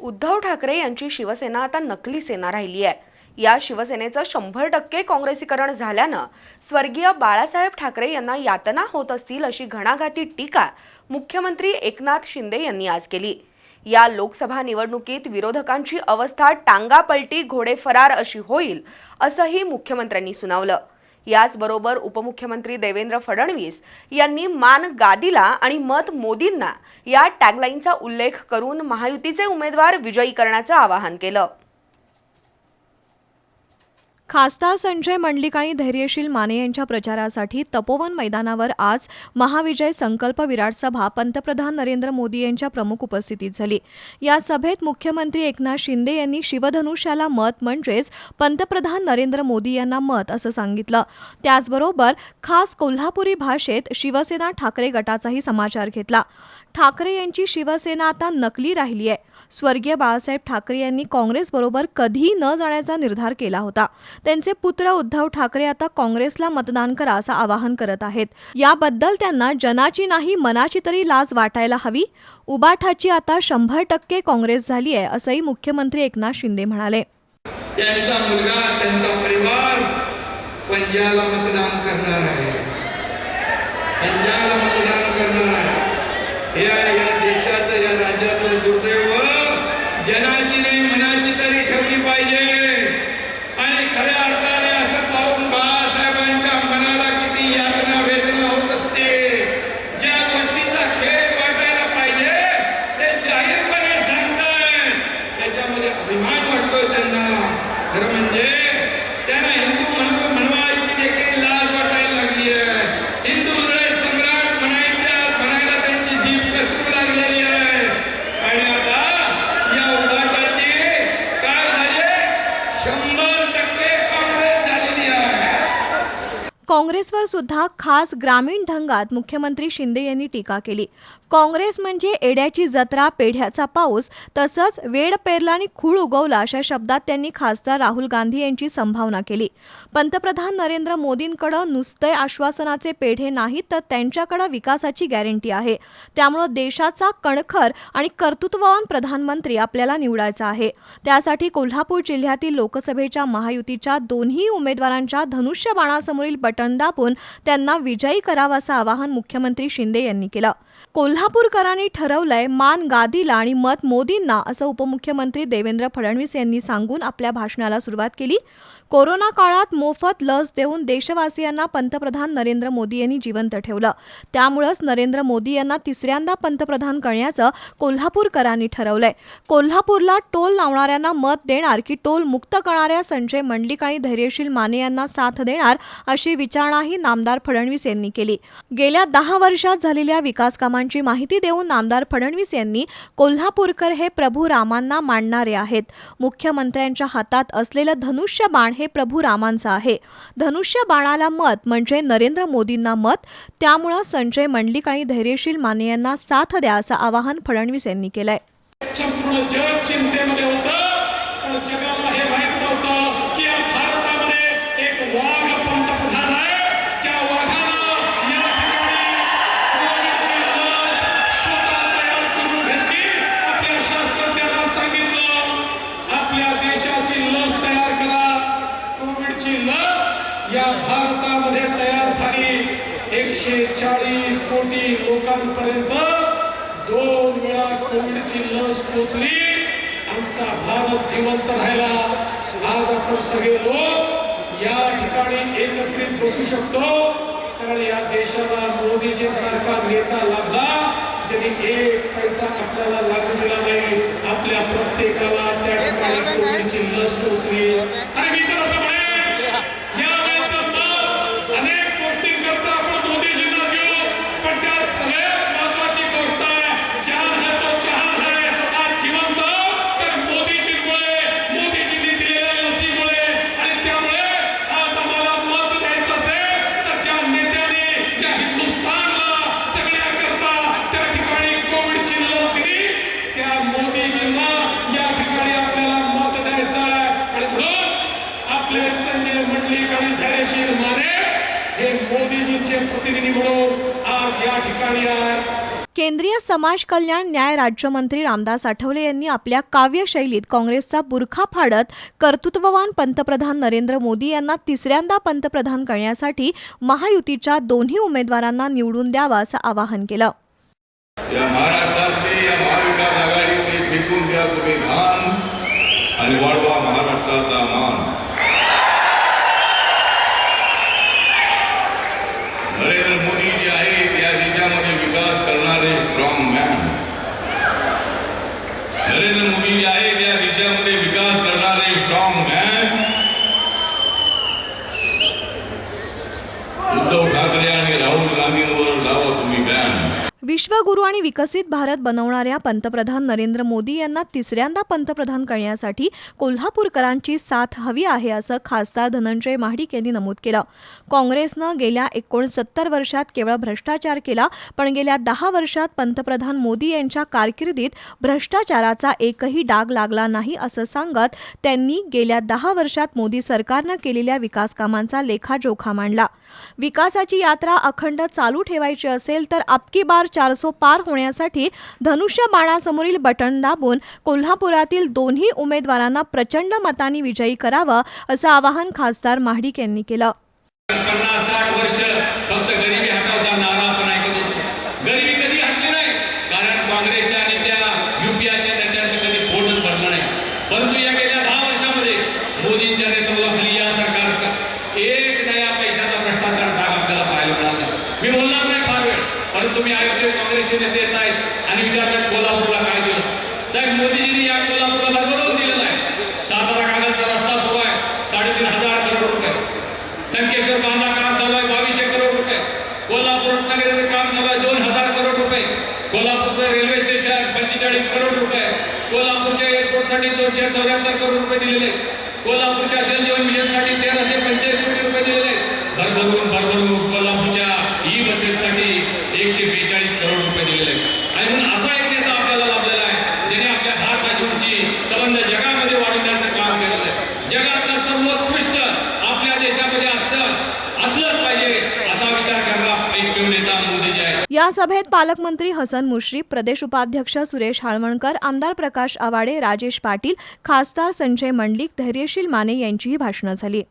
उद्धव ठाकरे यांची शिवसेना आता नकली सेना राहिली आहे. या शिवसेनेचं शंभर टक्के काँग्रेसीकरण झाल्यानं स्वर्गीय बाळासाहेब ठाकरे यांना यातना होत असतील अशी घणाघाती टीका मुख्यमंत्री एकनाथ शिंदे यांनी आज केली. या लोकसभा निवडणुकीत विरोधकांची अवस्था टांगापलटी घोडे फरार अशी होईल असंही मुख्यमंत्र्यांनी सुनावलं. याचबरोबर उपमुख्यमंत्री देवेंद्र फडणवीस यांनी मान गादीला आणि मत मोदींना या टॅगलाईनचा उल्लेख करून महायुतीचे उमेदवार विजयी करण्याचं आवाहन केलं. खासदार संजय मंडलिक आणि धैर्यशील माने यांच्या प्रचारासाठी तपोवन मैदानावर आज महाविजय संकल्प विराट सभा पंतप्रधान नरेंद्र मोदी यांच्या प्रमुख उपस्थितीत झाली. या सभेत मुख्यमंत्री एकनाथ शिंदे यांनी शिवधनुष्याला मत म्हणजेच पंतप्रधान नरेंद्र मोदी यांना मत असं सांगितलं. त्याचबरोबर खास कोल्हापुरी भाषेत शिवसेना ठाकरे गटाचाही समाचार घेतला. ठाकरे यांची शिवसेना आता नकली राहिली आहे स्वर्गीय बाळासाहेब ठाकरे यांनी काँग्रेसबरोबर कधी न जाण्याचा निर्धार केला होता. त्यांचे पुत्र उद्धव ठाकरे आता काँग्रेसला मतदान करा असं आवाहन करत आहेत. याबद्दल त्यांना जनाची नाही मनाची तरी लाज वाटायला हवी. उबाठाची आता शंभर टक्के काँग्रेस झाली आहे असंही मुख्यमंत्री एकनाथ शिंदे म्हणाले. त्यांचा मुलगा त्यांचा परिवार पंजाला मतदान करणार आहे. पंजाला मतदान करणार आहे या या देशाचं या राज्याचं दुर्दैव जनाची नाही मनाची तरी ठेवली पाहिजे आणि खऱ्या अर्थाने असं पाहून बाळासाहेबांच्या मनाला किती यातना वेदना होत असते ज्या गोष्टीचा खेळ वाटायला पाहिजे ते जाहीरपणे सांगताय त्याच्यामध्ये अभिमान वाटतोय त्यांना खरं म्हणजे त्यांना हिंदू म्हणून म्हणवायची देखील लाज वाटायला लागली आहे हिंदू हृदय सम्राट म्हणायच्या म्हणायला त्यांची जीभ कचरू लागलेली आहे आणि आता या उभाटाची काय झाले शंभर टक्के काँग्रेस झालेली आहे काँग्रेसवर सुद्धा खास ग्रामीण ढंगात मुख्यमंत्री शिंदे यांनी टीका केली. काँग्रेस म्हणजे एड्याची जत्रा पेढ्याचा पाऊस तसंच वेड पेरला आणि खूळ उगवला अशा शब्दात त्यांनी खासदार राहुल गांधी यांची संभावना केली. पंतप्रधान नरेंद्र मोदींकडं नुसते आश्वासनाचे पेढे नाहीत तर त्यांच्याकडं विकासाची गॅरंटी आहे. त्यामुळं देशाचा कणखर आणि कर्तृत्ववान प्रधानमंत्री आपल्याला निवडायचा आहे. त्यासाठी कोल्हापूर जिल्ह्यातील लोकसभेच्या महायुतीच्या दोन्ही उमेदवारांच्या धनुष्यबाणासमोरील बटन दाबून त्यांना विजयी करावं असं आवाहन मुख्यमंत्री शिंदे यांनी केलं. कोल्हापूरकरांनी ठरवलंय मान गादीला आणि मत मोदींना असं उपमुख्यमंत्री देवेंद्र फडणवीस यांनी सांगून आपल्या भाषणाला सुरुवात केली. कोरोना काळात मोफत लस देऊन देशवासियांना पंतप्रधान नरेंद्र मोदी यांनी जिवंत ठेवलं. त्यामुळंच नरेंद्र मोदी यांना तिसऱ्यांदा पंतप्रधान करण्याचं कोल्हापूरकरांनी ठरवलंय. कोल्हापूरला टोल लावणाऱ्यांना मत देणार की टोल मुक्त करणाऱ्या संजय मंडलिक आणि धैर्यशील माने यांना साथ देणार अशी विचारणाही नामदार फडणवीस यांनी केली. गेल्या दहा वर्षात झालेल्या विकास कामांची माहिती देऊन नामदार फडणवीस यांनी कोल्हापूरकर हे प्रभू रामांना मांडणारे आहेत. मुख्यमंत्र्यांच्या हातात असलेलं धनुष्य बाण हे प्रभू रामांचं आहे. धनुष्य बाणाला मत म्हणजे नरेंद्र मोदींना मत त्यामुळं संजय मंडलिक आणि धैर्यशील माने यांना साथ द्या असं आवाहन फडणवीस यांनी केलंय. भारतामध्ये तयार झाली एकशे चाळीस कोटी लोकांपर्यंत दोन वेळा कोविडची लस पोचली आमचा भारत जिवंत राहिला. आज आपण सगळे लोक या ठिकाणी एकत्रित बसू शकतो. कारण या देशाला मोदीजींसारखा नेता लाभला. ज्यांनी एक पैसा आपल्याला लागू दिला नाही आपल्या प्रत्येकाला त्या ठिकाणी कोविडची लस पोचली आणि मी तर असं म्हणेन या वेळेचं मत अनेक गोष्टींकरता आपण मोदीजींना देऊ पण त्या सगळ्यात महत्वाची गोष्ट आहे जान है तो जहान है आज जिवंत तर मोदीजींमुळे मोदीजींनी दिलेल्या लसीमुळे आणि त्यामुळे आज आम्हाला मत द्यायचं असेल तर ज्या नेत्याने या हिंदुस्थानला जगण्याकरता त्या ठिकाणी कोविडची लस दिली त्या मोदीजींना या ठिकाणी आपल्याला मत द्यायचं आहे आणि म्हणून आपले संजय मंडलिक आणि धैर्यशील माने हे मोदीजींचे प्रतिनिधी म्हणून आज या ठिकाणी आहे केंद्रीय समाज कल्याण न्याय राज्यमंत्री रामदास आठवले यांनी आपल्या काव्यशैलीत काँग्रेसचा बुरखा फाडत कर्तृत्ववान पंतप्रधान नरेंद्र मोदी यांना तिसऱ्यांदा पंतप्रधान करण्यासाठी महायुतीच्या दोन्ही उमेदवारांना निवडून द्यावं असं आवाहन केलं. आणि वाढवा महाराष्ट्राचा मान नरेंद्र मोदी जे आहेत या देशामध्ये विकास करणारे स्ट्रॉंग मॅन नरेंद्र मोदी जे आहेत या देशामध्ये विकास करणारे स्ट्रॉंग मॅन उद्धव ठाकरे आणि राहुल गांधींवर लावा तुम्ही बॅन विश्वगुरू आणि विकसित भारत बनवणाऱ्या पंतप्रधान नरेंद्र मोदी यांना तिसऱ्यांदा पंतप्रधान करण्यासाठी कोल्हापूरकरांची साथ हवी आहे असं खासदार धनंजय महाडिक यांनी नमूद केलं. काँग्रेसनं गेल्या एकोणसत्तर वर्षात केवळ भ्रष्टाचार केला पण गेल्या दहा वर्षात पंतप्रधान मोदी यांच्या कारकिर्दीत भ्रष्टाचाराचा एकही डाग लागला नाही असं सांगत त्यांनी गेल्या दहा वर्षात मोदी सरकारनं केलेल्या विकासकामांचा लेखाजोखा मांडला. विकासाची यात्रा अखंड चालू ठेवायची असेल तर अबकी बार चारसो पार होण्यासाठी धनुष्य बाणासमोरील बटन दाबून कोल्हापुरातील दोन्ही उमेदवारांना प्रचंड मतांनी विजयी करावं असं आवाहन खासदार महाडिक यांनी केलं. एक नया पैशाचा भ्रष्टाचार आपल्याला पाहायला मिळाला. मी बोलणार नाही फार वेळ. म्हणून तुम्ही आयुक्त काँग्रेसचे नेते येत आहेत आणि विचारतात कोल्हापूरला काय दिलं. साहेब मोदीजींनी या कोल्हापूरला भरभरून दिलेलं आहे. सातारा कागदचा रस्ता सुरू आहे. साडेतीन हजार करोड रुपये. संकेश्वर बांधा काम चालू आहे बावीसशे करोड रुपये. कोल्हापूर रत्नागिरीचं काम चालू आहे दोन हजार करोड रुपये. कोल्हापूरचं रेल्वे स्टेशन पंचेचाळीस करोड रुपये. कोल्हापूरच्या एअरपोर्टसाठी दोनशे चौऱ्याहत्तर करोड रुपये दिलेले. कोल्हापूरच्या जलजीवन मिशनसाठी तेराशे पंच्याऐंशी कोटी रुपये दिलेले भरभरून भरभरून कोल्हापूरच्या ई बसेससाठी एकशे बेचाळीस करोड रुपये दिलेले आणि म्हणून असा एक नेता आपल्याला लाभलेला आहे ज्याने आपल्या भारताची उंची संबंध जगामध्ये वाढवण्याचं काम केलेलं आहे जगातलं सर्वोत्कृष्ट आपल्या देशामध्ये असतं असलंच पाहिजे असा विचार करणारा एकमेव नेता मोदीजी आहे या सभेत पालकमंत्री हसन मुश्रीफ प्रदेश उपाध्यक्ष सुरेश हाळवणकर आमदार प्रकाश आवाडे राजेश पाटील खासदार संजय मंडलिक धैर्यशील माने यांचीही भाषणं झाली.